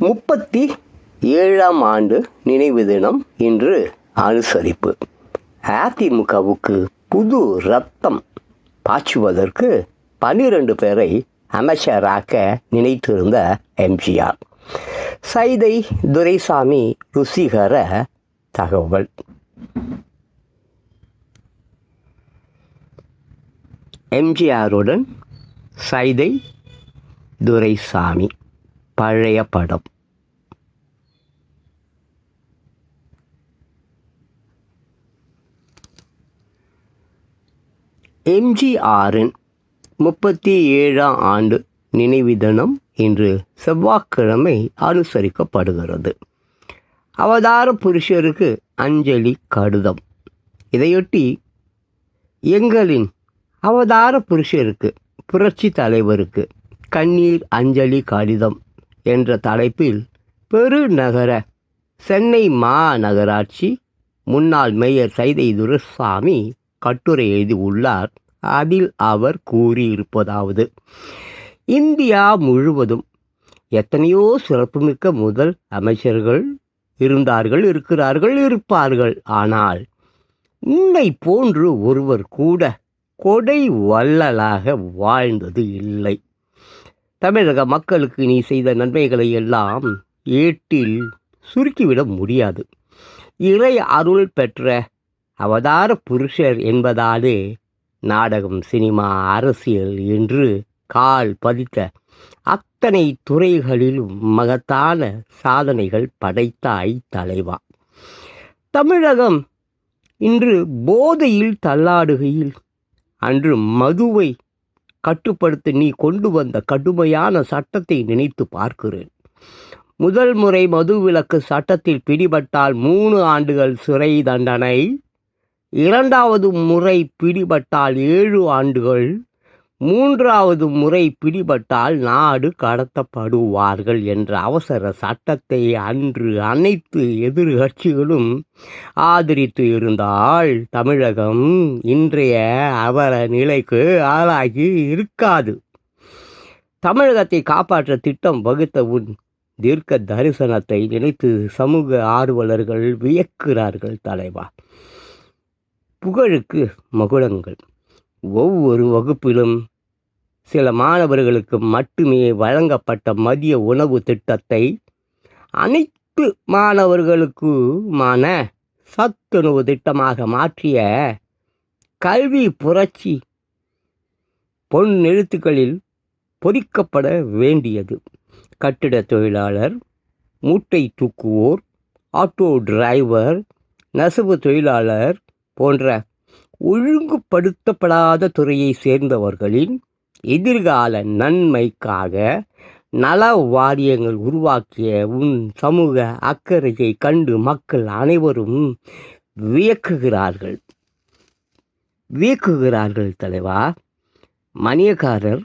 முப்பத்தி ஏழாம் ஆண்டு நினைவு தினம் இன்று அனுசரிப்பு. அதிமுகவுக்கு புது ரத்தம் பாய்ச்சுவதற்கு பன்னிரண்டு பேரை அமைச்சராக்க நினைத்திருந்த எம்ஜிஆர். சைதை துரைசாமி ருசிகர தகவல். எம்ஜிஆருடன் சைதை துரைசாமி. பழைய படம். எம்ஜிஆரின் முப்பத்தி ஏழாம் ஆண்டு நினைவு தினம் இன்று செவ்வாய்க்கிழமை அனுசரிக்கப்படுகிறது. அவதார புருஷருக்கு அஞ்சலி கடிதம். இதையொட்டி எங்களின் அவதார புருஷருக்கு புரட்சி தலைவருக்கு கண்ணீர் அஞ்சலி கடிதம். என்ற தலைப்பில் பெருநகர சென்னை மாநகராட்சி முன்னாள் மேயர் சைதை துரசாமி கட்டுரை எழுதி உள்ளார் அதில் அவர் கூறியிருப்பதாவது இந்தியா முழுவதும் எத்தனையோ சிறப்புமிக்க முதல் அமைச்சர்கள் இருந்தார்கள் இருக்கிறார்கள் இருப்பார்கள். ஆனால் உன்னை போன்று ஒருவர் கூட கொடை வள்ளலாக வாழ்ந்தது இல்லை. தமிழக மக்களுக்கு நீ செய்த நன்மைகளை எல்லாம் ஏட்டில் சுருக்கிவிட முடியாது. இறை அருள் பெற்ற அவதார புருஷர் என்பதாலே நாடகம் சினிமா அரசியல் என்று கால் பதித்த அத்தனை துறைகளிலும் மகத்தான சாதனைகள் படைத்தாய் தலைவா. தமிழகம் இன்று போதையில் தள்ளாடுகையில் அன்று மதுவை கட்டுப்படுத்த நீ கொண்டு வந்த கடுமையான சட்டத்தை நினைத்து பார்க்கிறேன். முதல் முறை மதுவிலக்கு சட்டத்தில் பிடிபட்டால் மூணு ஆண்டுகள் சிறை தண்டனை. இரண்டாவது முறை பிடிபட்டால் ஏழு ஆண்டுகள். மூன்றாவது முறை பிடிபட்டால் நாடு கடத்தப்படுவார்கள் என்ற அவசர சட்டத்தை அன்று அனைத்து எதிர்கட்சிகளும் ஆதரித்து இருந்தால் தமிழகம் இன்றைய அவர நிலைக்கு ஆளாகி இருக்காது. தமிழகத்தை காப்பாற்ற திட்டம் வகுத்த உன் தீர்க்க தரிசனத்தை நினைத்து சமூக ஆர்வலர்கள் வியக்கிறார்கள் தலைவா. புகழுக்கு மகுடங்கள். ஒவ்வொரு வகுப்பிலும் சில மாணவர்களுக்கு மட்டுமே வழங்கப்பட்ட மதிய உணவு திட்டத்தை அனைத்து மாணவர்களுக்குமான சத்துணவு திட்டமாக மாற்றிய கல்வி புரட்சி பொன் எழுத்துக்களில் பொறிக்கப்பட வேண்டியது. கட்டிட தொழிலாளர் மூட்டை தூக்குவோர் ஆட்டோ டிரைவர் நெசவு தொழிலாளர் போன்ற ஒழுங்குபடுத்தப்படாத துறையை சேர்ந்தவர்களின் எதிர்கால நன்மைக்காக நல வாரியங்கள் உருவாக்கிய உன் சமூக அக்கறையை கண்டு மக்கள் அனைவரும் வியக்குகிறார்கள். வியக்குகிறார்கள் தலைவா. மணியக்காரர்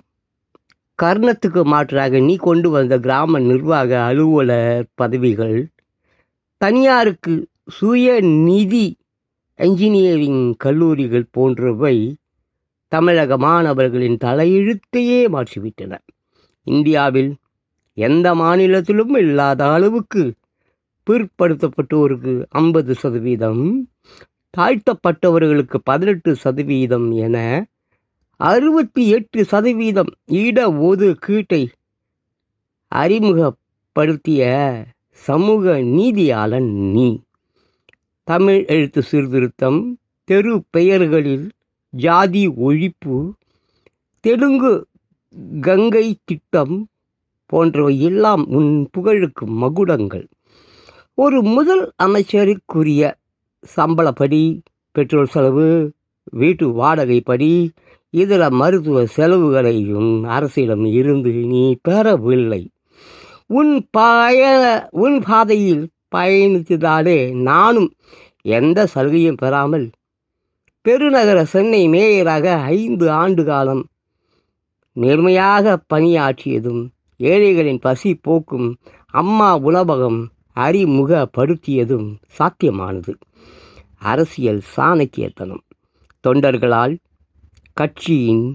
கர்ணத்துக்கு மாற்றாக நீ கொண்டு வந்த கிராம நிர்வாக அலுவலர் பதவிகள் தனியாருக்கு சுய நிதி என்ஜினியரிங் கல்லூரிகள் போன்றவை தமிழக மாணவர்களின் தலையெழுத்தையே மாற்றிவிட்டன. இந்தியாவில் எந்த மாநிலத்திலும் இல்லாத அளவுக்கு பிற்படுத்தப்பட்டோருக்கு ஐம்பது சதவீதம் தாழ்த்தப்பட்டவர்களுக்கு பதினெட்டு சதவீதம் என அறுபத்தி எட்டு சதவீதம் இட ஒதுக்கீட்டை அறிமுகப்படுத்திய சமூக நீதியாளன் நீ. தமிழ் எழுத்து சீர்திருத்தம் தெரு பெயர்களில் ஜாதி ஒழிப்பு தெலுங்கு கங்கை திட்டம் போன்றவை எல்லாம் உன் புகழுக்கு மகுடங்கள். ஒரு முதல் அமைச்சருக்குரிய சம்பளப்படி பெட்ரோல் செலவு வீட்டு வாடகைப்படி இதர மருத்துவ செலவுகளையும் அரசிடம் இருந்து நீ பெறவில்லை. உன் பய உன் பாதையில் பயணித்ததாலே நானும் எந்த சலுகையும் பெறாமல் பெருநகர சென்னை மேயராக ஐந்து ஆண்டு காலம் நேர்மையாக பணியாற்றியதும் ஏழைகளின் பசி போக்கும் அம்மா உணவகம் அறிமுகப்படுத்தியதும் சாத்தியமானது. அரசியல் சாணக்கியத்தனம். தொண்டர்களால் கட்சியின்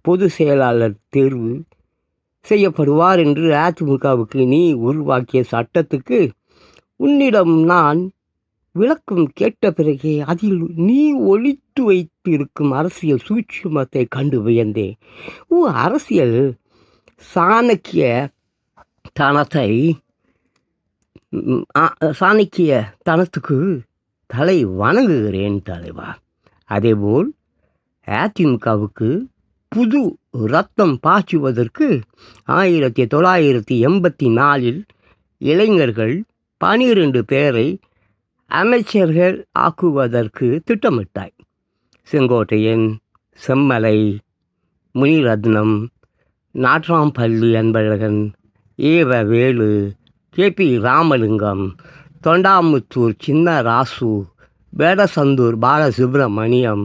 பொது செயலாளர் தேர்வு செய்யப்படுவார் என்று அதிமுகவுக்கு நீ உருவாக்கிய சட்டத்துக்கு உன்னிடம் நான் விளக்கம் கேட்ட பிறகே அதில் நீ ஒழித்து வைத்து இருக்கும் அரசியல் சூட்சுமத்தை கண்டு வியந்தேன். ஓ அரசியல் சாணக்கிய தனத்தை சாணக்கிய தனத்துக்கு தலை வணங்குகிறேன் தலைவா. அதேபோல் அதிமுகவுக்கு புது ரத்தம் பாய்ச்சுவதற்கு ஆயிரத்தி தொள்ளாயிரத்தி எண்பத்தி நாலில் இளைஞர்கள் பனிரெண்டு பேரை அமைச்சர்கள் ஆக்குவதற்கு திட்டமிட்டாய். Sengottaiyan Semmalai Muniratnam Natrampalli Anbazhagan E V Velu K. P. Ramalingam Thondamuthur Chinnarasu Vedasandur Balasubramaniam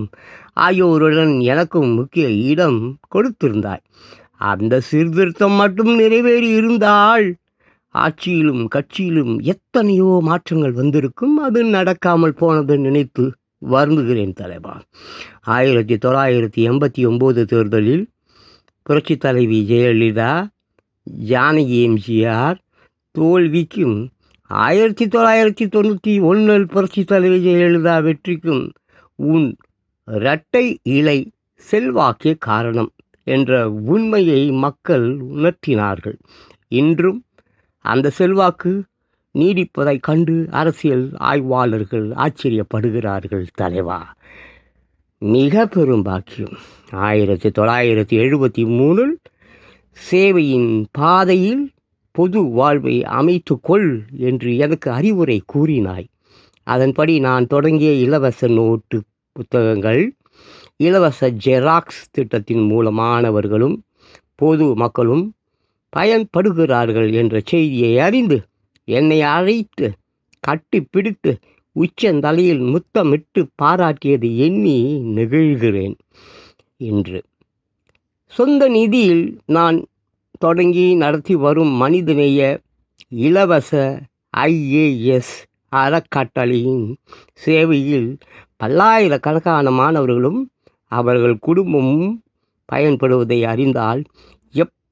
ஆகியோருடன் எனக்கும் முக்கிய இடம் கொடுத்திருந்தாய். அந்த சீர்திருத்தம் மட்டும் நிறைவேறி இருந்தால் ஆட்சியிலும் கட்சியிலும் எத்தனையோ மாற்றங்கள் வந்திருக்கும் அது நடக்காமல் போனது நினைத்து வருந்துகிறேன் தலைவா. ஆயிரத்தி தொள்ளாயிரத்தி எண்பத்தி ஒம்பது தேர்தலில் புரட்சி தலைவி ஜெயலலிதா ஜானகி எம்ஜிஆர் தோல்விக்கும் ஆயிரத்தி தொள்ளாயிரத்தி தொண்ணூற்றி ஒன்றில் புரட்சி தலைவி ஜெயலலிதா வெற்றிக்கும் உன் இரட்டை இலை செல்வாக்கே காரணம் என்ற உண்மையை மக்கள் உணர்த்தினார்கள். இன்றும் அந்த செல்வாக்கு நீடிப்பதைக் கண்டு அரசியல் ஆய்வாளர்கள் ஆச்சரியப்படுகிறார்கள் தலைவா. மிக பெரும் பாக்கியம். ஆயிரத்தி தொள்ளாயிரத்தி எழுபத்தி மூணில் சேவையின் பாதையில் பொது வாழ்வை அமைத்துக்கொள் என்று எனக்கு அறிவுரை கூறினாய். அதன்படி நான் தொடங்கிய இலவச நோட்டு புத்தகங்கள் இலவச ஜெராக்ஸ் திட்டத்தின் மூலமானவர்களும் பொது மக்களும் பயன்படுகிறார்கள் என்ற செய்தியை அறிந்து என்னை அழைத்து கட்டிப்பிடித்து உச்சந்தலையில் முத்தமிட்டு பாராட்டியது எண்ணி நெகிழ்கிறேன் என்று. சொந்த நிதியில் நான் தொடங்கி நடத்தி வரும் மனிதநேய இலவச ஐஏஎஸ் அறக்கட்டளையின் சேவையில் பல்லாயிரக்கணக்கான மாணவர்களும் அவர்கள் குடும்பமும் பயன்படுவதை அறிந்தால்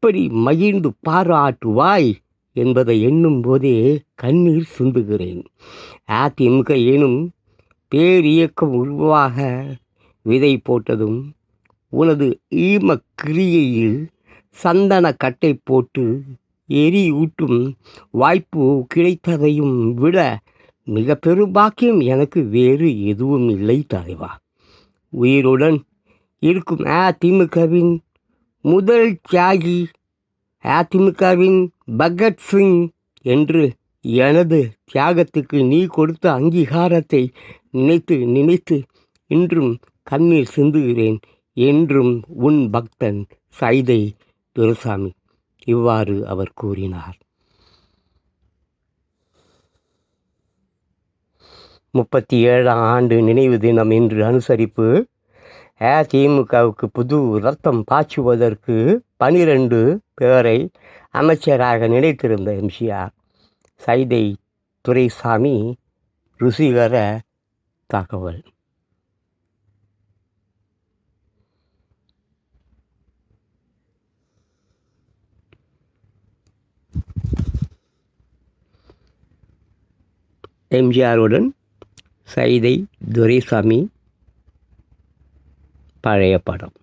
எப்படி மகிழ்ந்து பாராட்டுவாய் என்பதை எண்ணும் போதே கண்ணீர் சிந்துகிறேன் அதிமுக எனும் பேரியக்கம் உருவாக விதை போட்டதும் உனது ஈம கிரியையில் சந்தன கட்டை போட்டு எரி ஊட்டும் வாய்ப்பு கிடைத்ததையும் விட மிக பெரும் பாக்கியம் எனக்கு வேறு எதுவும் இல்லை தலைவா. உயிருடன் இருக்கும் அதிமுகவின் முதல் தியாகி அதிமுகவின் பகத்சிங் என்று எனது தியாகத்துக்கு நீ கொடுத்த அங்கீகாரத்தை நினைத்து நினைத்து இன்றும் கண்ணீர் சிந்துகிறேன் என்றும் உன் பக்தன் சைதை துரசாமி இவ்வாறு அவர் கூறினார். முப்பத்தி ஏழாம் ஆண்டு நினைவு தினம் இன்று அனுசரிப்பு அதிமுகவுக்கு புது ரத்தம் பாய்ச்சுவதற்கு பனிரெண்டு பேரை அமைச்சராக நினைத்திருந்த எம்ஜிஆர் சைதை துரைசாமி ருசிகர தகவல். எம்ஜிஆருடன் சைதை துரைசாமி பழைய படம்